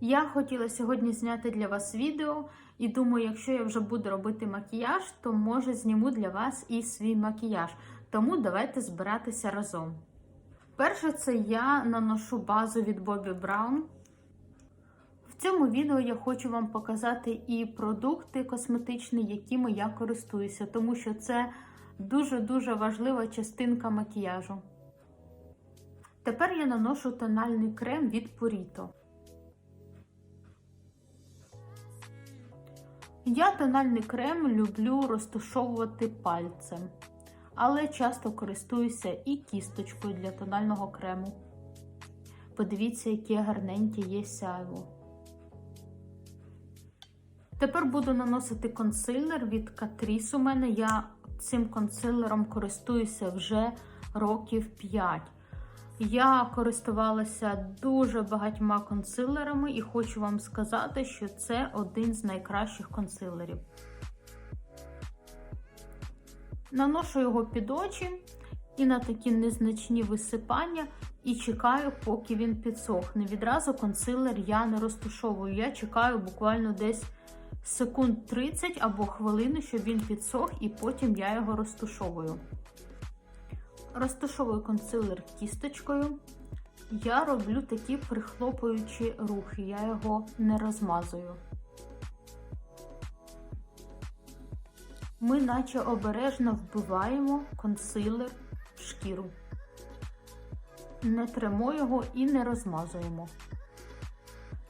Я хотіла сьогодні зняти для вас відео, і думаю, якщо я вже буду робити макіяж, то може зніму для вас і свій макіяж. Тому давайте збиратися разом. Перше, це я наношу базу від Bobbi Brown. В цьому відео я хочу вам показати і продукти косметичні, якими я користуюся, тому що це дуже-дуже важлива частинка макіяжу. Тепер я наношу тональний крем від Purito. Я тональний крем люблю розташовувати пальцем, але часто користуюся і кісточкою для тонального крему. Подивіться, яке гарненьке є сяйво. Тепер буду наносити консилер від Catrice у мене. Я цим консилером користуюся вже років 5. Я користувалася дуже багатьма консилерами і хочу вам сказати, що це один з найкращих консилерів. Наношу його під очі і на такі незначні висипання, і чекаю, поки він підсохне. Відразу консилер я не розтушовую. Я чекаю буквально десь секунд 30 або хвилину, щоб він підсох, і потім я його розтушовую. Розташовую консилер кісточкою. Я роблю такі прихлопуючі рухи, я його не розмазую. Ми наче обережно вбиваємо консилер в шкіру. Не тремо його і не розмазуємо.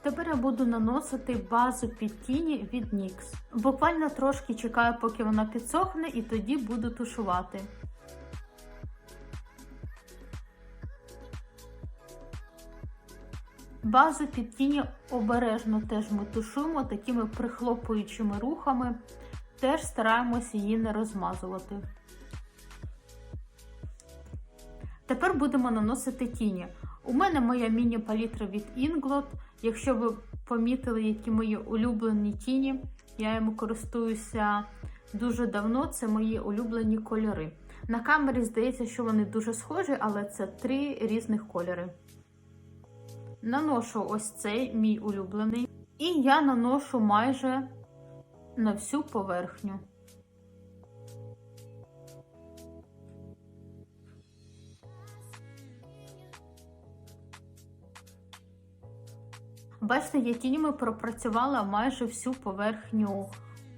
Тепер я буду наносити базу під тіні від NYX. Буквально трошки чекаю, поки вона підсохне, і тоді буду тушувати. Базу під тіні обережно теж ми тушуємо такими прихлопуючими рухами, теж стараємося її не розмазувати. Тепер будемо наносити тіні. У мене моя міні-палітра від Inglot. Якщо ви помітили, які мої улюблені тіні, я їм користуюся дуже давно, це мої улюблені кольори. На камері здається, що вони дуже схожі, але це три різних кольори. Наношу ось цей мій улюблений. І я наношу майже на всю поверхню. Бачите, я тінями пропрацювала майже всю поверхню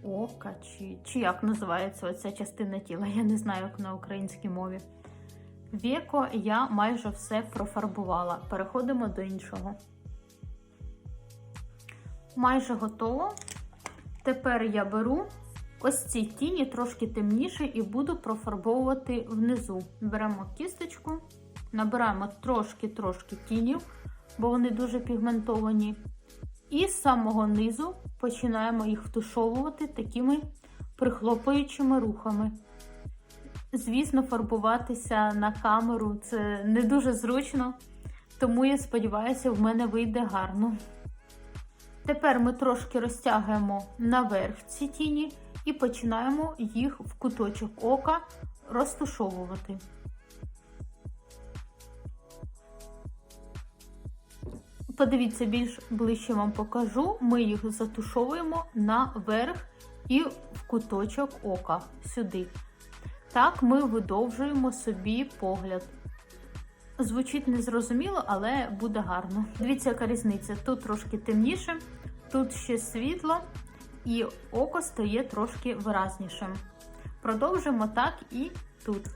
ока, чи, чи як називається оця частина тіла, я не знаю, як на українській мові. Віко я майже все профарбувала. Переходимо до іншого. Майже готово. Тепер я беру ось ці тіні трошки темніші і буду профарбовувати внизу. Беремо кісточку, набираємо трошки-трошки тінів, бо вони дуже пігментовані. І з самого низу починаємо їх втушовувати такими прихлопуючими рухами. Звісно, фарбуватися на камеру це не дуже зручно, тому я сподіваюся, в мене вийде гарно. Тепер ми трошки розтягуємо наверх ці тіні і починаємо їх в куточок ока розтушовувати. Подивіться, більш ближче вам покажу. Ми їх затушовуємо наверх і в куточок ока сюди. Так ми видовжуємо собі погляд. Звучить незрозуміло, але буде гарно. Дивіться, яка різниця. Тут трошки темніше, тут ще світло, і око стає трошки виразнішим. Продовжуємо так і тут.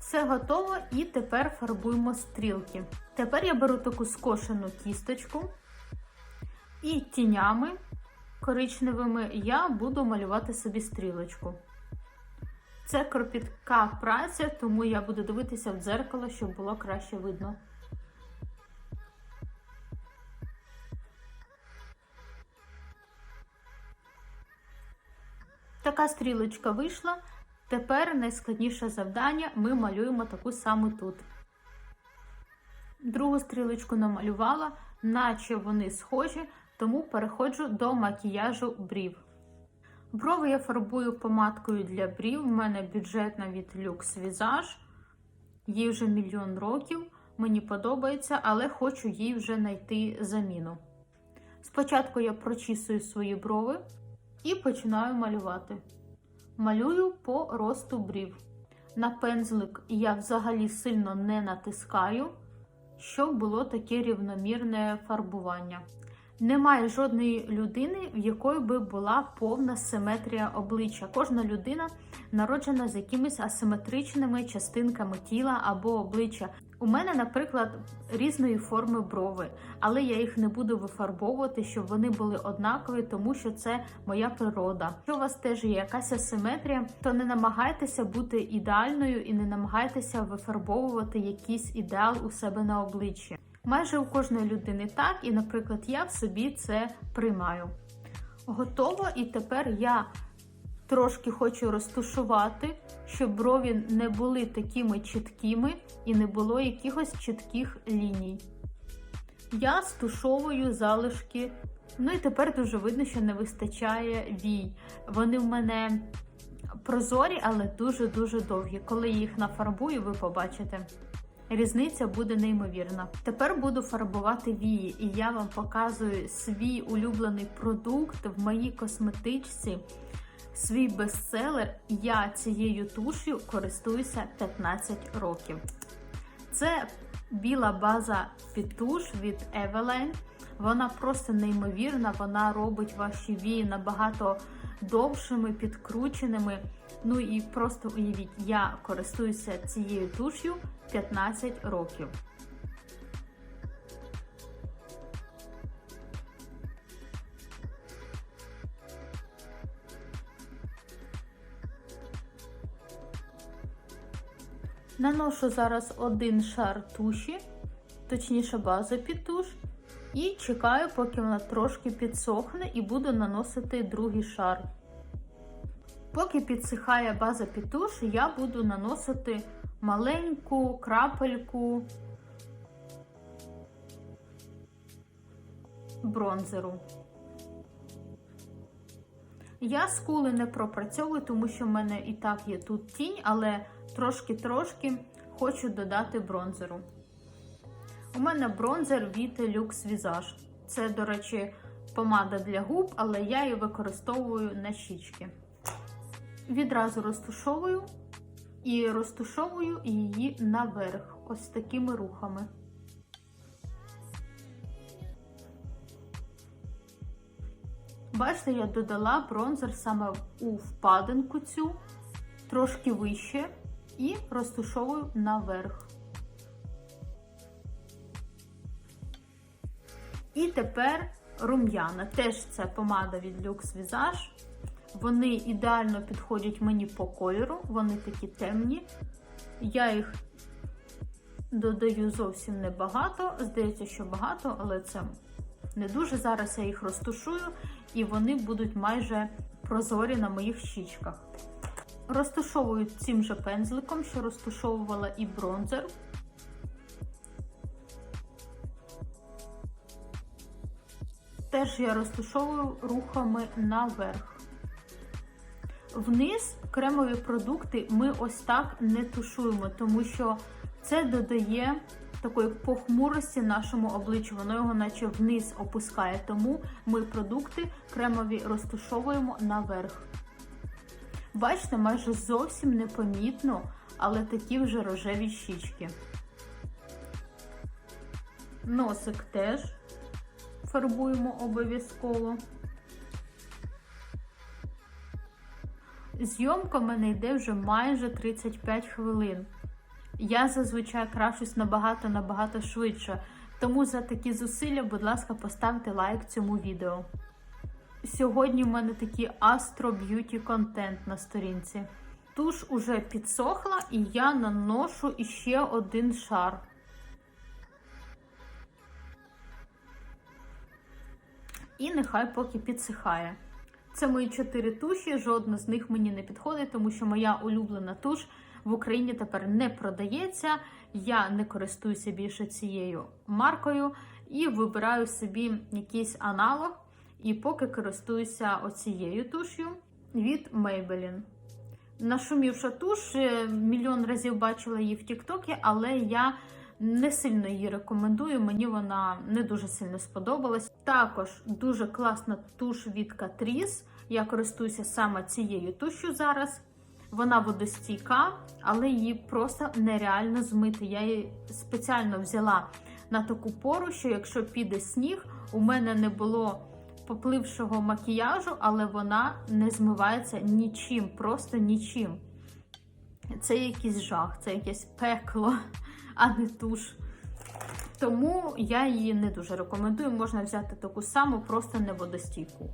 Все готово, і тепер фарбуємо стрілки. Тепер я беру таку скошену кісточку і тінями коричневими я буду малювати собі стрілочку. Це кропітка праця, тому я буду дивитися в дзеркало, щоб було краще видно. Така стрілочка вийшла. Тепер найскладніше завдання ми малюємо таку саму тут. Другу стрілочку намалювала, наче вони схожі, тому переходжу до макіяжу брів. Брови я фарбую помадкою для брів. У мене бюджетна від Lux Visage. Їй вже мільйон років. мені подобається, але хочу їй вже знайти заміну. Спочатку я прочісую свої брови і починаю малювати. Малюю по росту брів. На пензлик я взагалі сильно не натискаю, щоб було таке рівномірне фарбування. Немає жодної людини, в якої би була повна симетрія обличчя. Кожна людина народжена з якимись асиметричними частинками тіла або обличчя. У мене, наприклад, різної форми брови, але я їх не буду вифарбовувати, щоб вони були однакові, тому що це моя природа. Якщо у вас теж є якась асиметрія, то не намагайтеся бути ідеальною і не намагайтеся вифарбовувати якийсь ідеал у себе на обличчі. Майже у кожної людини так, і, наприклад, я в собі це приймаю. Готово, і тепер я трошки хочу розтушувати, щоб брові не були такими чіткими і не було якихось чітких ліній. Я стушовую залишки. Ну і тепер дуже видно, що не вистачає вій. Вони в мене прозорі, але дуже-дуже довгі. Коли їх нафарбую, ви побачите. Різниця буде неймовірна. Тепер буду фарбувати вії, і я вам показую свій улюблений продукт в моїй косметичці, свій бестселер. Я цією туш'ю користуюся 15 років. Це біла база під туш від Eveline. Вона просто неймовірна, вона робить ваші вії набагато довшими, підкрученими. Ну і просто уявіть, я користуюся цією туш'ю 15 років. Наношу зараз один шар туші, точніше база під туш, і чекаю, поки вона трошки підсохне, і буду наносити другий шар. Поки підсихає база під туш, я буду наносити маленьку крапельку бронзеру. Я скули не пропрацьовую, тому що в мене і так є тут тінь, але трошки-трошки хочу додати бронзеру. У мене бронзер від Lux Visage. Це, до речі, помада для губ, але я її використовую на щічки. Відразу розтушовую і розтушовую її наверх, ось такими рухами. Бачите, я додала бронзер саме у впадинку цю, трошки вище, і розтушовую наверх. І тепер рум'яна. Теж це помада від Lux Visage. Вони ідеально підходять мені по кольору, вони такі темні. Я їх додаю зовсім небагато. Здається, що багато, але це не дуже. Зараз я їх розтушую, і вони будуть майже прозорі на моїх щічках. Розтушовую цим же пензликом, що розтушовувала і бронзер. Теж я розтушовую рухами наверх. Вниз кремові продукти ми ось так не тушуємо, тому що це додає такої похмурості нашому обличчю, воно його наче вниз опускає. Тому ми продукти кремові розтушовуємо наверх. Бачите, майже зовсім непомітно, але такі вже рожеві щічки. Носик теж фарбуємо обов'язково. Зйомка в мене йде вже майже 35 хвилин. Я зазвичай крашусь набагато-набагато швидше. Тому за такі зусилля, будь ласка, поставте лайк цьому відео. Сьогодні в мене такий Astro Beauty контент на сторінці. Туш уже підсохла, і я наношу іще один шар. І нехай поки підсихає. Це мої чотири туші, жодна з них мені не підходить, тому що моя улюблена туш в Україні тепер не продається. Я не користуюся більше цією маркою і вибираю собі якийсь аналог. І поки користуюся оцією туш'ю від Maybelline. Нашумівша туш, мільйон разів бачила її в Тіктокі, але я Не сильно її рекомендую, мені вона не дуже сильно сподобалась. Також дуже класна туш від Catrice. Я користуюся саме цією тушю зараз. Вона водостійка, але її просто нереально змити. Я її спеціально взяла на таку пору, що якщо піде сніг, у мене не було поплившого макіяжу, але вона не змивається нічим, просто нічим. Це якийсь жах, це якесь пекло, а не туш. Тому я її не дуже рекомендую. Можна взяти таку саму, просто не водостійку.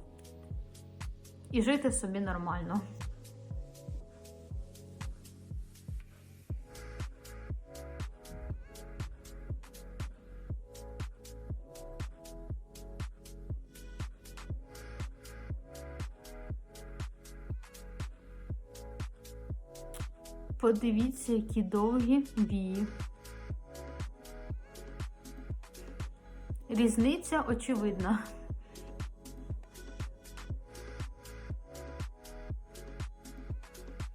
І жити собі нормально. Подивіться, які довгі вії. Різниця очевидна.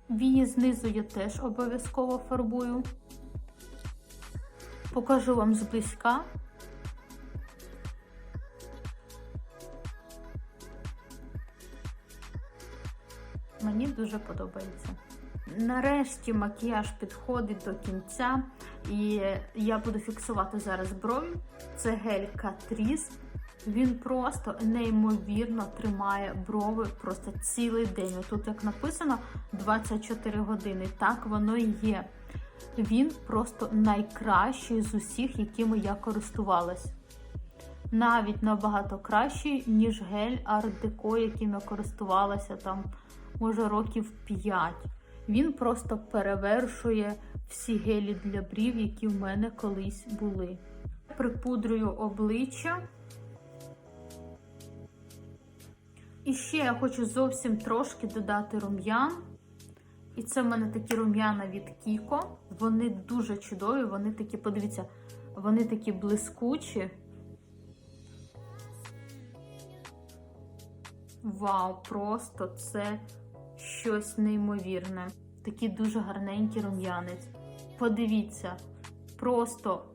Вії знизу я теж обов'язково фарбую. Покажу вам зблизька. Мені дуже подобається. Нарешті макіяж підходить до кінця, і я буду фіксувати зараз брові. Це гель Catrice. Він просто неймовірно тримає брови просто цілий день. Тут, як написано, 24 години. Так воно і є. Він просто найкращий з усіх, якими я користувалась. Навіть набагато кращий, ніж гель Deco, яким я користувалася там, може, років 5. Він просто перевершує всі гелі для брів, які в мене колись були. Припудрюю обличчя. І ще я хочу зовсім трошки додати рум'ян. І це в мене такі рум'яна від Кіко. Вони дуже чудові, вони такі, подивіться, вони такі блискучі. Вау, просто це щось неймовірне. Такий дуже гарненький рум'янець. Подивіться, просто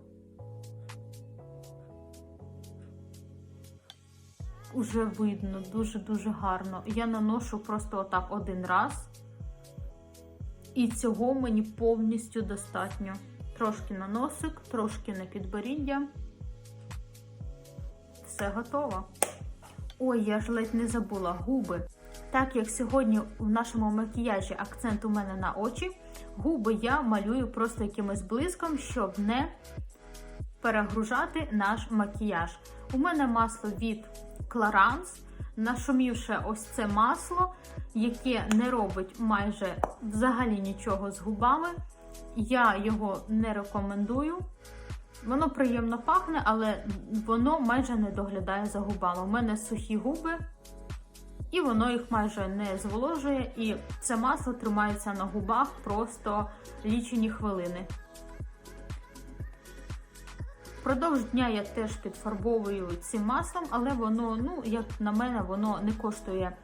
уже видно, дуже-дуже гарно. Я наношу просто отак один раз. І цього мені повністю достатньо. Трошки на носик, трошки на підборіддя. Все готово. Ой, я ж ледь не забула губи. Так як сьогодні в нашому макіяжі акцент у мене на очі, губи я малюю просто якимось блиском, щоб не перегружати наш макіяж. У мене масло від Clarins, нашумівши ось це масло, яке не робить майже взагалі нічого з губами. Я його не рекомендую. Воно приємно пахне, але воно майже не доглядає за губами. У мене сухі губи, і воно їх майже не зволожує. І це масло тримається на губах просто лічені хвилини. Впродовж дня я теж підфарбовую цим маслом, але воно, ну, як на мене, воно не коштує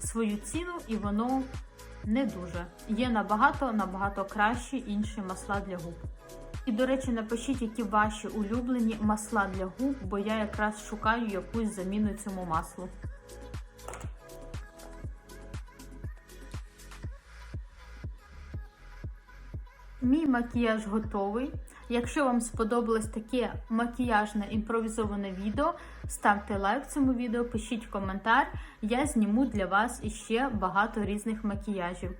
свою ціну і воно не дуже. Є набагато набагато кращі інші масла для губ. І, до речі, напишіть, які ваші улюблені масла для губ, бо я якраз шукаю якусь заміну цьому маслу. Мій макіяж готовий. Якщо вам сподобалось таке макіяжне імпровізоване відео, ставте лайк цьому відео, пишіть коментар. Я зніму для вас іще багато різних макіяжів.